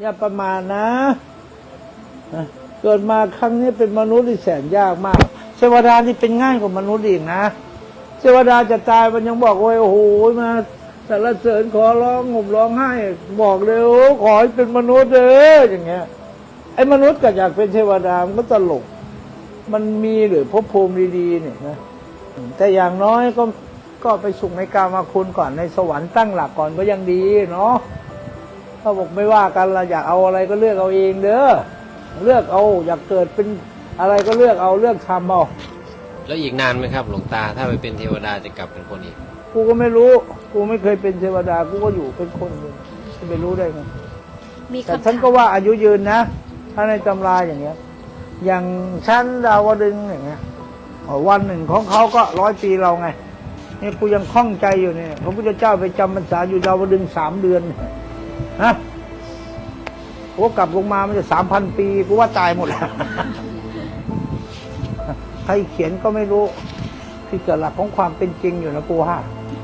อย่าประมาณนะนะเกิดมาครั้งนี้เป็นมนุษย์ที่แสนยากมากเทวดานี่เป็นง่ายกว่ามนุษย์อีกนะเทวดาจะตายมันยังบอกว่าโอ้โหมาสรรเสริญขอร้องห่มร้องไห้ บอกเลยโอ้ขอให้เป็นมนุษย์เด้ออย่างเงี้ยไอ้มนุษย์ก็อยากเป็นเทวดามันก็ตลก มันมีหรือภพภูมิดีๆเนี่ยนะแต่อย่างน้อยก็ก็ไปสุขในกามาคุณก่อนในสวรรค์ตั้งหลักก่อนก็ยังดีเนาะ เขาบอกไม่ว่ากันเราอยากเอาอะไรก็เลือกเอาเองเด้อเลือกเอาอยากเกิดเป็นอะไรก็เลือกเอาเลือกทำเอาแล้วอีกนานไหมครับ หลวงตาถ้าไปเป็นเทวดาจะกลับเป็นคนอีก กูก็ไม่รู้กูไม่เคยเป็นเทวดากูก็อยู่เป็นคนอยู่จะไปรู้ได้ไงมีแต่คำฉันถามก็ว่าอายุยืนนะ ถ้าในตำราอย่างเงี้ย อย่างชั้นดาวดึงส์อย่างเงี้ยอ๋อวันหนึ่งของเขาก็ร้อยปีเราไงนี่กูยังคล่องใจอยู่เนี่ยพระพุทธเจ้าไปจำพรรษาอยู่ดาวดึงส์สามเดือน ฮะกูกลับลงมามันจะสามพันปี กูว่าตายหมดแล้ว ใครเขียนก็ไม่รู้ ที่เกิดหลักของความเป็นจริงอยู่นะกูว่า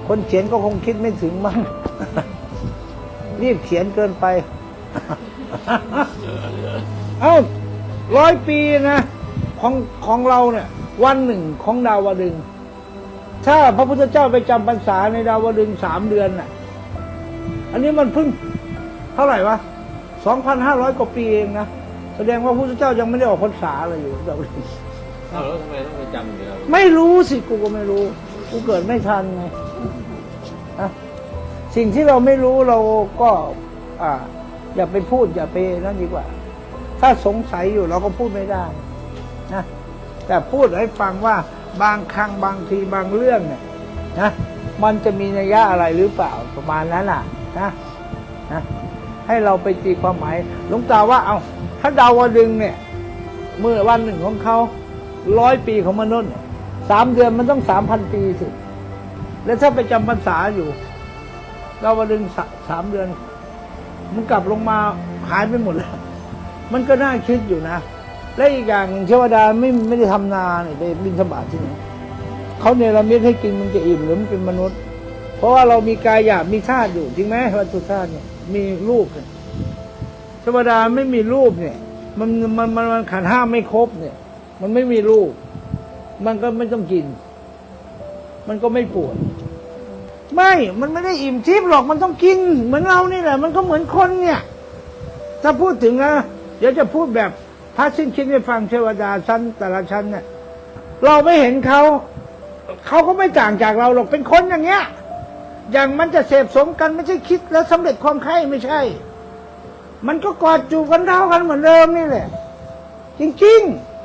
คนเขียนก็คงคิดไม่ถึงมั้งรีบเขียนเกินไป เอ้าร้อยปีนะของของเราเนี่ย วันหนึ่งของดาวดึงส์ถ้าพระพุทธเจ้าไปจำพรรษาในดาวดึงส์สามเดือนน่ะ อันนี้มันเพิ่ง เท่าไหร่วะสองพันห้าร้อยกว่าปีเองนะ แสดงว่าพระพุทธเจ้ายังไม่ได้ออกพรรษาเลยอยู่ดาวดึงส์อ้าวแล้วทำไมต้องไปจำเดียวไม่รู้สิกูก็ไม่รู้ กูเกิดไม่ทันไงนะสิ่งที่เราไม่รู้เราก็ อ่า อย่าไปพูด อย่าไปนั่นดีกว่า ถ้าสงสัยอยู่เราก็พูดไม่ได้นะแต่พูดให้ฟังว่าบางครั้งบางทีบางเรื่องเนี่ยนะมันจะมีนัยยะอะไรหรือเปล่าประมาณนั้นน่ะนะนะ ให้เราไปตีความหมายหลวงตาว่าเอาถ้าดาวดึงเนี่ย เมื่อวันหนึ่งของเขาร้อยปีของมนุษย์สามเดือนมันต้องสามพันปีสิ แล้วถ้าไปจำพรรษาอยู่เราวดึงสามเดือน มันกลับลงมาหายไปหมดแล้ว มันก็น่าคิดอยู่นะ และอีกอย่างเทวดาไม่ไม่ได้ทำนาเนี่ยไปบินสบาทที่ไหนเขาเนรมิตให้กินมันจะอิ่มหรือมันเป็นมนุษย์ เพราะว่าเรามีกายหยาบมีธาตุอยู่จริงไหมวัตถุธาตุเนี่ย มีรูปเนี่ยธรรมดาไม่มีรูปเนี่ย มันมันมันมันขันห้าไม่ครบเนี่ย มันไม่มีรูป มันก็ไม่ต้องกิน มันก็ไม่ปวดไม่ มันไม่ได้อิ่มทิพย์หรอกมันต้องกิน เหมือนเรานี่แหละ มันก็เหมือนคนเนี่ย ถ้าพูดถึงนะเดี๋ยวจะพูดแบบพระสิ้นคิดให้ฟังเทวดาชั้นแต่ละชั้นเนี่ยเราไม่เห็นเขา เขาก็ไม่ต่างจากเราหรอกเป็นคนอย่างเงี้ย อย่างมันจะเสพสมกันไม่ใช่คิดแล้วสำเร็จความไข้ไม่ใช่ มันก็กอดจูบกันเท่ากันเหมือนเดิมนี่แหละ จริง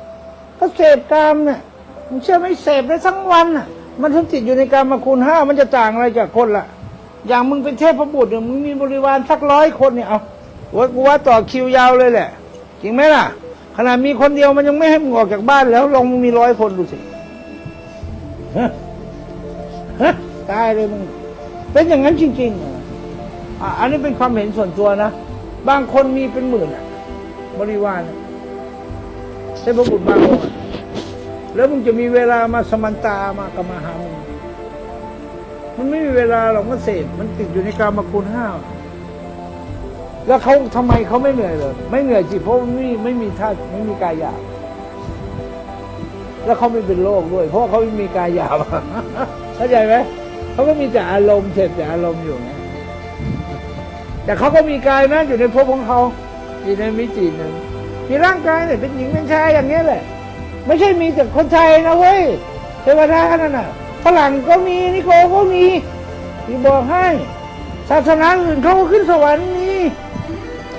ๆก็เสพกามเนี่ยมึงเชื่อไหมเสพได้ทั้งวันน่ะ มันถึงติดอยู่ในกามมาคุณห้ามันจะต่างอะไรจากคนละอย่างมึงเป็นเทพบุตรเนี่ยมึงมีบริวารสักร้อยคนเนี่ยเอาว่ากูว่าต่อคิวยาวเลยแหละ จริงไหมล่ะ ขนาดมีคนเดียวมันยังไม่ให้มึงออกจากบ้านแล้วลองมึงมีร้อยคนดูสิตายเลยมึง เป็นอย่างนั้นจริงๆอะอะอันนี้เป็นความเห็นส่วนตัวนะ บางคนมีเป็นหมื่นอะ บริวารเทพบุตรบางองค์แล้วมึงจะมีเวลามาสมันตามากบมาหามึงมันไม่มีเวลาหรอกมันเสพมันติดอยู่ในกามคุณห้าแล้วเขาทำไมเขาไม่เหนื่อยเลยไม่เหนื่อยสิเพราะไม่ไม่มีธาตุไม่มีกายหยาบแล้วเขาไม่เป็นโรคด้วย เพราะเขาไม่มีกายหยาบเข้าใจไหม เขาก็มีแต่อารมณ์เสพแต่อารมณ์อยู่ไงแต่เขาก็มีกายนะอยู่ในภพของเขาอยู่ในมิติหนึ่งมีร่างกายเนี่ยเป็นหญิงเป็นชายอย่างเงี้ยแหละ ไม่ใช่มีแต่คนไทยนะเว้ยเทวดานั่นน่ะฝรั่งก็มีนิโกก็มีที่บอกให้ศาสนาอื่นเขาก็ขึ้นสวรรค์มี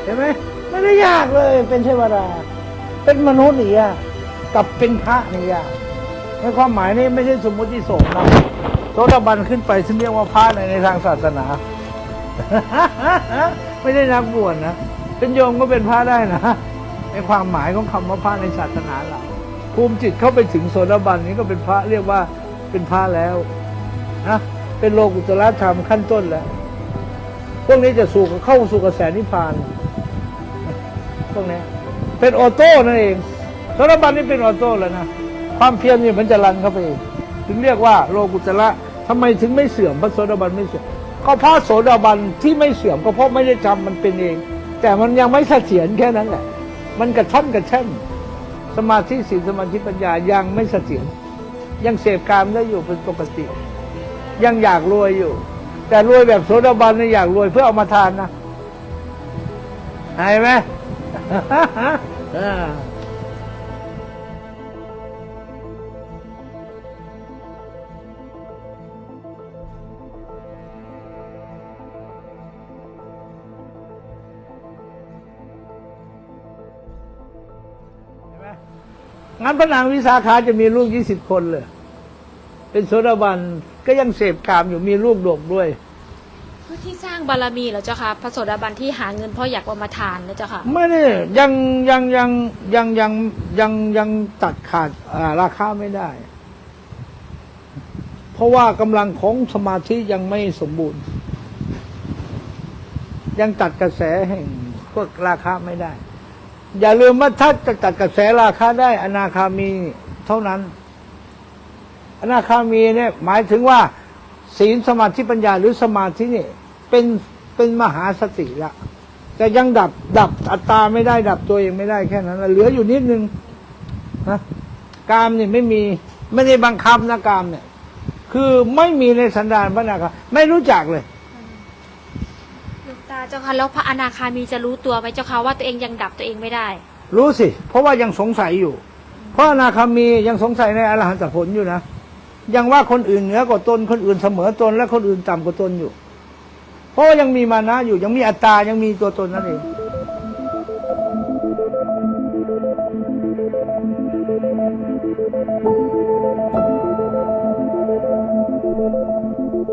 เห็นไหมไม่ได้ยากเลยเป็นเทวดา เป็นมนุษย์นี่ยากกับเป็นพระนี่ยากในความหมายนี้ไม่ใช่สมมติโสมนะ โสดาบันขึ้นไปซึ่งเรียกว่าพระในในทางศาสนา ไม่ได้นักบวชนะ เป็นโยมก็เป็นพระได้นะ ในความหมายของคำว่าพระในศาสนาเราภูมิจิตเข้าไปถึงโสดาบันนี้ก็เป็นพระเรียกว่าเป็นพระแล้วนะเป็นโลกุตละธรรมขั้นต้นแล้ว พวกนี้จะสู่เข้าสู่กระแสนิพพาน พวกนี้เป็นออโต้นั่นเองโสดาบันนี่เป็นออโต้แล้วนะความเพียรเนี่ยมันจะรันเข้าไปเอง ถึงเรียกว่าโลกุตละทำไมถึงไม่เสื่อมพระโสดาบันไม่เสื่อมก็เพราะโสดาบันที่ไม่เสื่อมก็เพราะไม่ได้จำมันเป็นเอง แต่มันยังไม่เสถียรแค่นั้นแหละมันกระท่อนกระแช่นสมาธิศีลสมาธิปัญญายังไม่เสถียรยังเสพกามได้อยู่เป็นปกติ ยังอยากรวยอยู่ แต่รวยแบบโสดาบันเนี่ยอยากรวยเพื่อเอามาทานนะเห็นไหม งั้นพระนางวิสาขาจะมีลูกยี่สิบคนเลย เป็นโสดาบันก็ยังเสพกามอยู่มีลูกดกด้วยเพื่อที่สร้างบารมีเหรอเจ้าค่ะพระโสดาบันที่หาเงินเพราะอยากเอามาทานนะเจ้าค่ะไม่ได้ยังยังยังยังยังยังยังตัดขาดอ่าราคาไม่ได้ เพราะว่ากำลังของสมาธิยังไม่สมบูรณ์ ยังตัดกระแสแห่งพวกราคาไม่ได้ อย่าลืมว่าถ้าจะตัดกระแสราคาได้ อนาคามีเท่านั้น อนาคามีเนี่ยหมายถึงว่า ศีลสมาธิปัญญาหรือสมาธินี่เป็นเป็นมหาสติละแต่ยังดับดับอัตตาไม่ได้ดับตัวเองไม่ได้แค่นั้นนะเหลืออยู่นิดนึงนะกามเนี่ยไม่มีไม่ได้บังคับนะกามเนี่ย คือไม่มีในสันดานพระนาคาไม่รู้จักเลย เจ้าค่ะแล้วพระอนาคามีจะรู้ตัวไหมเจ้าค่ะว่าตัวเองยังดับตัวเองไม่ได้ รู้สิ เพราะว่ายังสงสัยอยู่ เพราะอนาคามียังสงสัยในอรหันตผลอยู่นะยังว่าคนอื่นเหนือกว่าตนคนอื่นเสมอตนและคนอื่นต่ำกว่าตนอยู่ เพราะยังมีมานะอยู่ยังมีอัตตายังมีตัวตนนั่นเองうん。